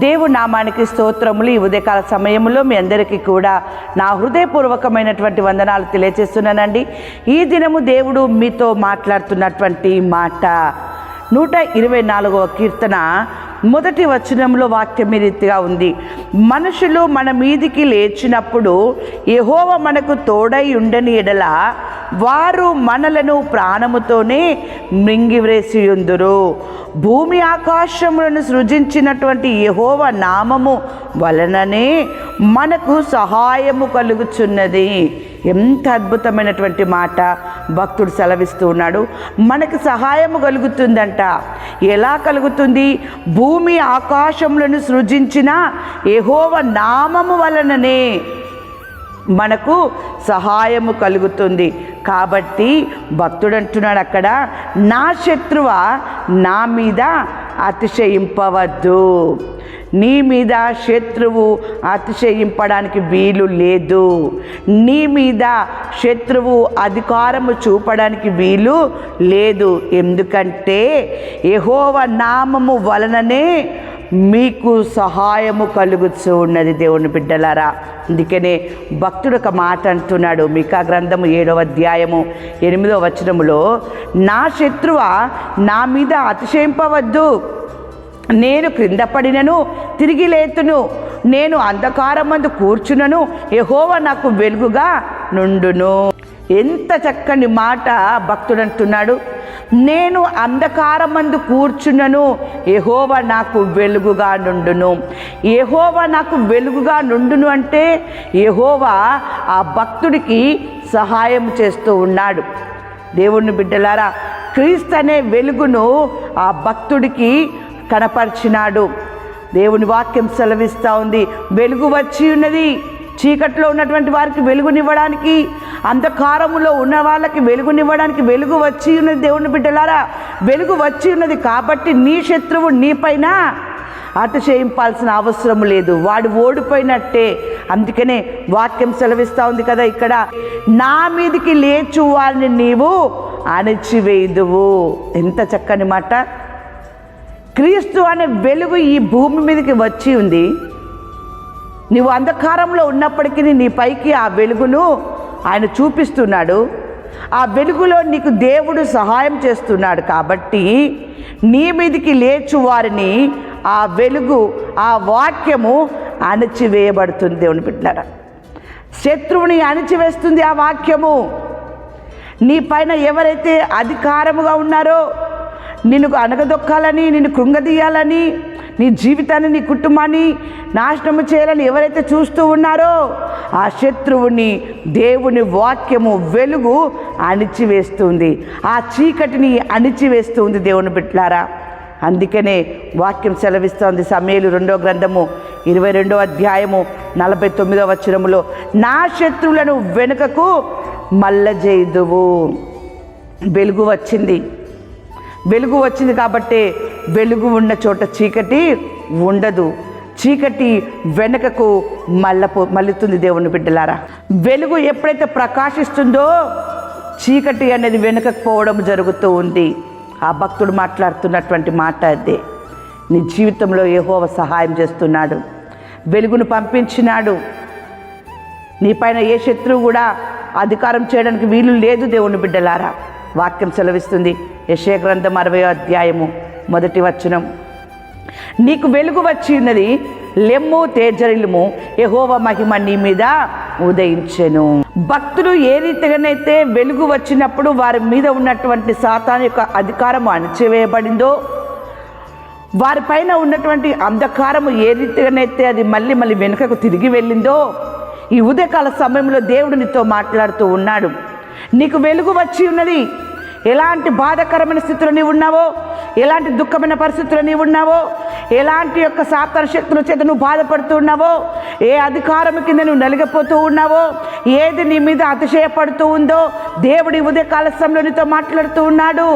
దేవుడి నామానికి స్తోత్రములు ఈ ఉదయకాల సమయంలో మీ అందరికీ కూడా నా హృదయపూర్వకమైనటువంటి వందనాలు తెలియజేస్తున్నానండి ఈ దినము దేవుడు మీతో మాట్లాడుతున్నటువంటి మాట నూట ఇరవై నాలుగవ కీర్తన మొదటి వచనంలో వాక్యం రీతిగా ఉంది. మనుషులు మన మీదికి లేచినప్పుడు యహోవ మనకు తోడై ఉండని ఎడల వారు మనలను ప్రాణముతోనే మింగివేసి ఉందురు. భూమి ఆకాశములను సృజించినటువంటి యహోవ నామము వలననే మనకు సహాయము కలుగుచున్నది. ఎంత అద్భుతమైనటువంటి మాట భక్తుడు సెలవిస్తూ ఉన్నాడు. మనకు సహాయము కలుగుతుందంట. ఎలా కలుగుతుంది? భూమి ఆకాశములను సృజించిన ఎహోవ నామము వలననే మనకు సహాయము కలుగుతుంది. కాబట్టి భక్తుడు అంటున్నాడు అక్కడ నా శత్రువ నా మీద అతిశయింపవద్దు. నీ మీద శత్రువు అతిశయింపడానికి వీలు లేదు. నీ మీద శత్రువు అధికారము చూపడానికి వీలు లేదు. ఎందుకంటే యహోవ నామము వలననే మీకు సహాయము కలుగుతూ ఉన్నది దేవుని బిడ్డలారా. అందుకనే భక్తుడు ఒక మాట అంటున్నాడు. మీకా గ్రంథము ఏడవ అధ్యాయము ఎనిమిదవ వచనములో నా శత్రువ నా మీద అతిశయింపవద్దు. నేను క్రింద పడినను తిరిగి లేతును. నేను అంధకారమందు కూర్చునను. యహోవ నాకు వెలుగుగా నుండును. ఎంత చక్కని మాట భక్తుడు అంటున్నాడు. నేను అంధకారమందు కూర్చున్నను యెహోవ నాకు వెలుగుగా నుండును. యెహోవ నాకు వెలుగుగా నుండును అంటే యెహోవా ఆ భక్తుడికి సహాయం చేస్తూ ఉన్నాడు. దేవుణ్ణి బిడ్డలారా క్రీస్తు అనే వెలుగును ఆ భక్తుడికి కనపరిచినాడు. దేవుని వాక్యం సెలవిస్తూ ఉంది. వెలుగు వచ్చి ఉన్నది. చీకట్లో ఉన్నటువంటి వారికి వెలుగునివ్వడానికి అంధకారములో ఉన్న వాళ్ళకి వెలుగునివ్వడానికి వెలుగు వచ్చి ఉన్నది దేవుని బిడ్డలారా. వెలుగు వచ్చి ఉన్నది కాబట్టి నీ శత్రువు నీపైన అతిశయింపాల్సిన అవసరం లేదు. వాడు ఓడిపోయినట్టే. అందుకనే వాక్యం సెలవిస్తూ ఉంది కదా ఇక్కడ. నా మీదికి లేచు వాళ్ళని నీవు అణిచివేయుదువు. ఎంత చక్కని మాట. క్రీస్తు అనే వెలుగు ఈ భూమి మీదకి వచ్చి ఉంది. నీవు అంధకారంలో ఉన్నప్పటికీ నీ పైకి ఆ వెలుగును ఆయన చూపిస్తున్నాడు. ఆ వెలుగులో నీకు దేవుడు సహాయం చేస్తున్నాడు కాబట్టి నీ మీదికి లేచు వారిని ఆ వెలుగు ఆ వాక్యము అణచివేయబడుతుంది దేవుని పెట్టినారా శత్రువుని అణచివేస్తుంది ఆ వాక్యము. నీ పైన ఎవరైతే అధికారముగా ఉన్నారో నిన్ను అనగదొక్కాలని నిన్ను కృంగదీయాలని నీ జీవితాన్ని నీ కుటుంబాన్ని నాశనము చేయాలని ఎవరైతే చూస్తూ ఉన్నారో ఆ శత్రువుని దేవుని వాక్యము వెలుగు అణిచివేస్తుంది. ఆ చీకటిని అణిచివేస్తుంది దేవుని బిట్లారా అందుకనే వాక్యం సెలవిస్తోంది సమయలు రెండో గ్రంథము ఇరవై రెండో అధ్యాయము నలభై తొమ్మిదో వచనములో నా శత్రువులను వెనుకకు మల్లజేయుదువు వెలుగు వచ్చింది. వెలుగు వచ్చింది కాబట్టే వెలుగు ఉన్న చోట చీకటి ఉండదు. చీకటి వెనుకకు మల్లపో మల్లుతుంది దేవుని బిడ్డలారా. వెలుగు ఎప్పుడైతే ప్రకాశిస్తుందో చీకటి అనేది వెనుకకు పోవడం జరుగుతూ ఉంది. ఆ భక్తుడు మాట్లాడుతున్నటువంటి మాట అదే. నీ జీవితంలో ఏహోవ సహాయం చేస్తున్నాడు. వెలుగును పంపించినాడు. నీ పైన ఏ శత్రువు కూడా అధికారం చేయడానికి వీలు లేదు దేవుని బిడ్డలారా. వాక్యం సెలవిస్తుంది. యశే గ్రంథం అరవై అధ్యాయము మొదటి వచనం. నీకు వెలుగు వచ్చినది లెమ్ము తేజరిల్ము యహోవ మహిమ నీ మీద ఉదయించెను. భక్తులు ఏ రీతిగానైతే వెలుగు వచ్చినప్పుడు వారి మీద ఉన్నటువంటి సాతాన్ యొక్క అధికారం అణచివేయబడిందో వారిపైన ఉన్నటువంటి అంధకారము ఏ రీతిగానైతే అది మళ్ళీ మళ్ళీ వెనుకకు తిరిగి వెళ్ళిందో ఈ ఉదయకాల సమయంలో దేవుడు నీతో మాట్లాడుతూ ఉన్నాడు. నీకు వెలుగు వచ్చి ఉన్నది. ఎలాంటి బాధాకరమైన స్థితిలో నీవు ఉన్నావో ఎలాంటి దుఃఖమైన పరిస్థితుల్లో నీవు ఉన్నావో ఎలాంటి యొక్క సాతాన శక్తుల చేత నువ్వు బాధపడుతూ ఉన్నావో ఏ అధికారం కింద నువ్వు నలిగిపోతూ ఉన్నావో ఏది నీ మీద అతిశయపడుతూ ఉందో దేవుడి ఉదయ సమయంలో నీతో మాట్లాడుతూ ఉన్నాడు.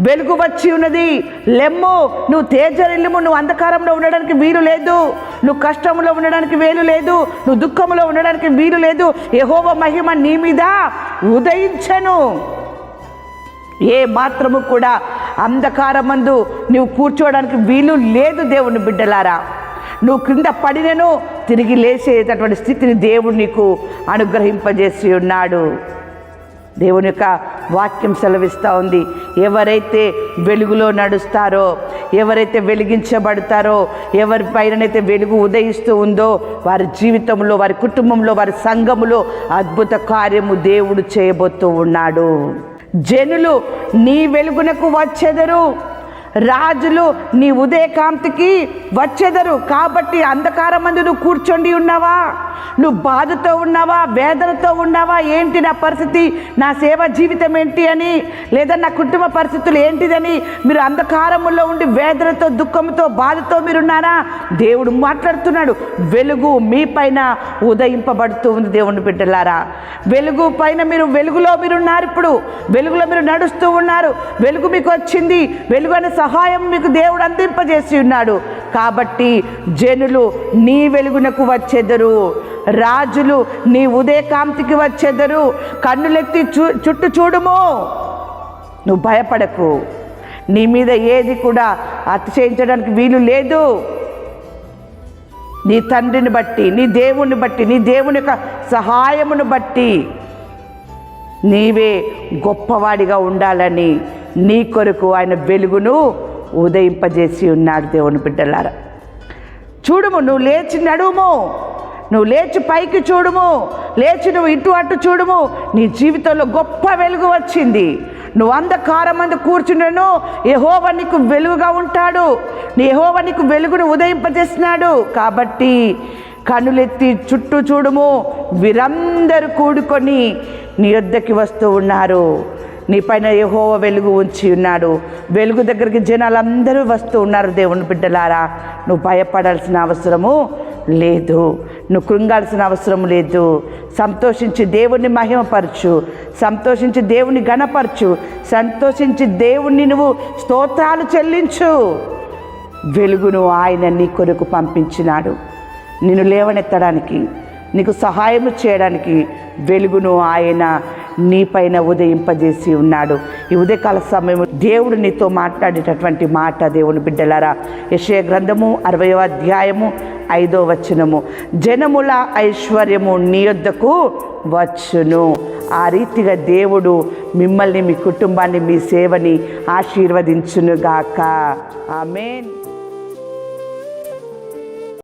వెలుగు వచ్చి ఉన్నది. లెమ్ము నువ్వు తేజరిల్లుము నువ్వు అంధకారంలో ఉండడానికి వీలు లేదు. నువ్వు కష్టంలో ఉండడానికి వీలు లేదు. నువ్వు దుఃఖంలో ఉండడానికి వీలు లేదు. యహోవ మహిమ నీ మీద ఉదయించను. ఏ మాత్రము కూడా అంధకారమందు నువ్వు కూర్చోవడానికి వీలు లేదు దేవుని బిడ్డలారా. నువ్వు క్రింద పడినను తిరిగి లేచేటటువంటి స్థితిని దేవుడు నీకు అనుగ్రహింపజేసి ఉన్నాడు. దేవుని యొక్క వాక్యం సెలవిస్తూ ఉంది. ఎవరైతే వెలుగులో నడుస్తారో ఎవరైతే వెలిగించబడతారో ఎవరి పైననైతే వెలుగు ఉదయిస్తూ ఉందో వారి జీవితంలో వారి కుటుంబంలో వారి సంఘములో అద్భుత కార్యము దేవుడు చేయబోతూ ఉన్నాడు. జనులు నీ వెలుగునకు వచ్చెదరు. రాజులు నీ ఉదయకాంతికి వచ్చెదరు కాబట్టి అంధకారమందు నువ్వు కూర్చోండి ఉన్నావా? నువ్వు బాధతో ఉన్నావా? వేదనతో ఉన్నావా? ఏంటి నా పరిస్థితి? నా సేవ జీవితం ఏంటి అని? లేదా నా కుటుంబ పరిస్థితులు ఏంటిదని? మీరు అంధకారములో ఉండి వేదనతో దుఃఖంతో బాధతో మీరున్నారా? దేవుడు మాట్లాడుతున్నాడు. వెలుగు మీ పైన ఉదయింపబడుతూ ఉంది దేవుని బిడ్డలారా. వెలుగు పైన మీరు వెలుగులో మీరున్నారు ఇప్పుడు. వెలుగులో మీరు నడుస్తూ ఉన్నారు. వెలుగు మీకు వచ్చింది. వెలుగు అనే సహాయం మీకు దేవుడు అందింపజేసి ఉన్నాడు. కాబట్టి జనులు నీ వెలుగునకు వచ్చెదరు. రాజులు నీ ఉదయకాంతికి వచ్చెదరు. కన్నులెత్తి చూ చుట్టూ చూడుము. నువ్వు భయపడకు. నీ మీద ఏది కూడా అతిశయించడానికి వీలు లేదు. నీ తండ్రిని బట్టి నీ దేవుని బట్టి నీ దేవుని యొక్క సహాయమును బట్టి నీవే గొప్పవాడిగా ఉండాలని నీ కొరకు ఆయన వెలుగును ఉదయింపజేసి ఉన్నాడు దేవుని బిడ్డలారా. చూడుము నువ్వు లేచి నడుము. నువ్వు లేచి పైకి చూడుము. లేచి నువ్వు ఇటు అటు చూడుము. నీ జీవితంలో గొప్ప వెలుగు వచ్చింది. నువ్వు అంధకారం మందు కూర్చున్నాను యహోవ నీకు వెలుగుగా ఉంటాడు. నీ యహోవ నీకు వెలుగును ఉదయింపజేస్తున్నాడు. కాబట్టి కనులెత్తి చుట్టూ చూడుము. వీరందరూ కూడుకొని నీ వద్దకి వస్తూ ఉన్నారు. నీ పైన యహోవ వెలుగు ఉంచి ఉన్నాడు. వెలుగు దగ్గరికి జనాలందరూ వస్తూ ఉన్నారు దేవుని బిడ్డలారా. నువ్వు భయపడాల్సిన అవసరము లేదు. నువ్వు కృంగాల్సిన అవసరం లేదు. సంతోషించి దేవుణ్ణి మహిమపరచు. సంతోషించి దేవుని గణపరచు సంతోషించి దేవుణ్ణి నువ్వు స్తోత్రాలు చెల్లించు. వెలుగును ఆయన నీ కొరకు పంపించినాడు. నిన్ను లేవనెత్తడానికి నీకు సహాయం చేయడానికి వెలుగును ఆయన నీపైన ఉదయింపజేసి ఉన్నాడు. ఈ ఉదయకాల సమయం దేవుడు నీతో మాట్లాడేటటువంటి మాట దేవుని బిడ్డలారా. యశయ గ్రంథము అరవయో అధ్యాయము ఐదో వచనము. జనముల ఐశ్వర్యము నీ యొద్దకు వచ్చును. ఆ రీతిగా దేవుడు మిమ్మల్ని మీ కుటుంబాన్ని మీ సేవని ఆశీర్వదించునుగాక. ఆమెన్.